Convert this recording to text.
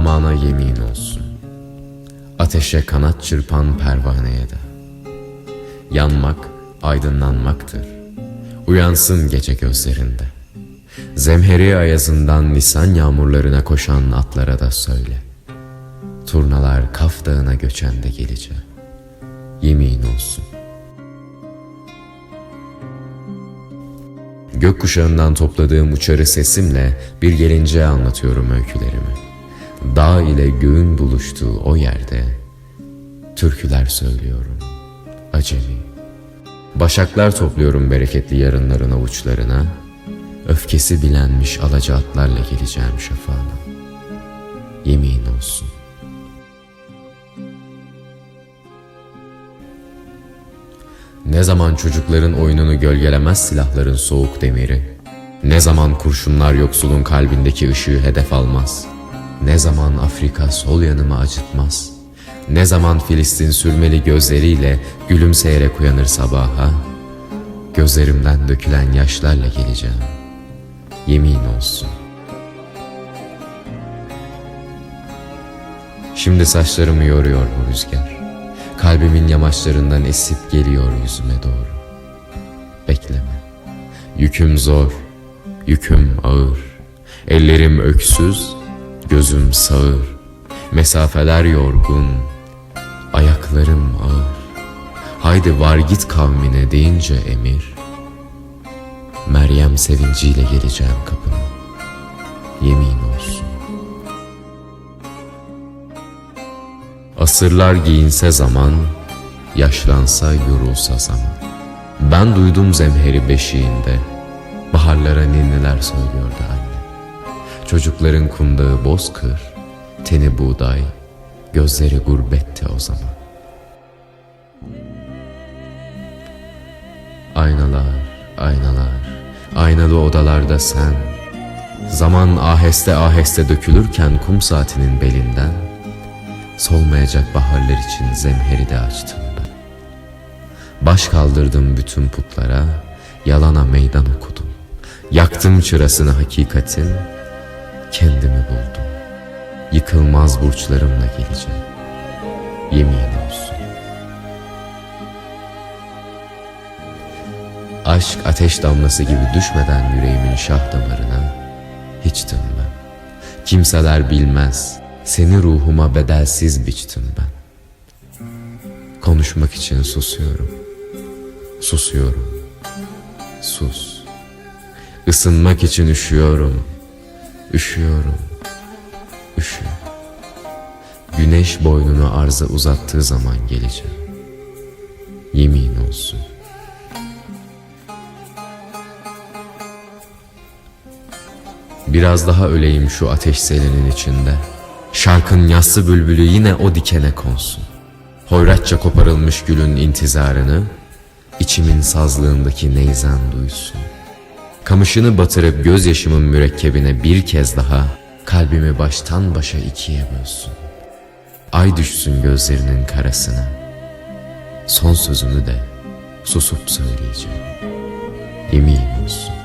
zamana yemin olsun. Ateşe kanat çırpan pervaneye de. Yanmak aydınlanmaktır. Uyansın gece gözlerinde. Zemheri ayazından nisan yağmurlarına koşan atlara da söyle. Turnalar Kaf Dağı'na göçen de gelecek. Yemin olsun. Gökkuşağından topladığım uçarı sesimle bir gelinceye anlatıyorum öykülerimi. Dağ ile göğün buluştuğu o yerde türküler söylüyorum. Acemi. Başaklar topluyorum bereketli yarınların avuçlarına. Öfkesi bilenmiş alaca atlarla geleceğim şafağına. Yemin olsun. Ne zaman çocukların oyununu gölgelemez silahların soğuk demiri. Ne zaman kurşunlar yoksulun kalbindeki ışığı hedef almaz. Ne zaman Afrika sol yanımı acıtmaz. Ne zaman Filistin sürmeli gözleriyle gülümseyerek uyanır sabaha. Gözlerimden dökülen yaşlarla geleceğim. Yemin olsun. Şimdi saçlarımı yoruyor bu rüzgar. Kalbimin yamaçlarından esip geliyor yüzüme doğru. Bekleme. Yüküm zor, yüküm ağır. Ellerim öksüz, gözüm sağır. Mesafeler yorgun, ayaklarım ağır. Haydi var git kavmine deyince emir. Meryem sevinciyle geleceğim kapına. Yemin olsun. Asırlar giyinse zaman, yaşlansa yorulsa zaman. Ben duydum zemheri beşiğinde, baharlara ninniler söylüyordu anne. Çocukların kundağı bozkır, teni buğday, gözleri gurbette o zaman. Aynalar, aynalar, aynalı odalarda sen, zaman aheste aheste dökülürken kum saatinin belinden, Solmayacak baharlar için zemheri de açtım ben. Baş kaldırdım bütün putlara, yalana meydan okudum. Yaktım çırasını hakikatin, kendimi buldum. Yıkılmaz burçlarımla geleceğim. Yemin olsun. Aşk ateş damlası gibi düşmeden yüreğimin şah damarına hiçtim ben. Kimseler bilmez, seni ruhuma bedelsiz biçtim ben. Konuşmak için susuyorum. Susuyorum. Sus. Isınmak için üşüyorum. Üşüyorum. Üşü. Güneş boynunu arza uzattığı zaman geleceğim. Yemin olsun. Biraz daha öleyim şu ateş selinin içinde. Şarkın yassı bülbülü yine o dikene konsun. Hoyratça koparılmış gülün intizarını, içimin sazlığındaki neyzen duysun. Kamışını batırıp gözyaşımın mürekkebine bir kez daha kalbimi baştan başa ikiye bölsün. Ay düşsün gözlerinin karasına. Son sözümü de susup söyleyeceğim. Yemin olsun.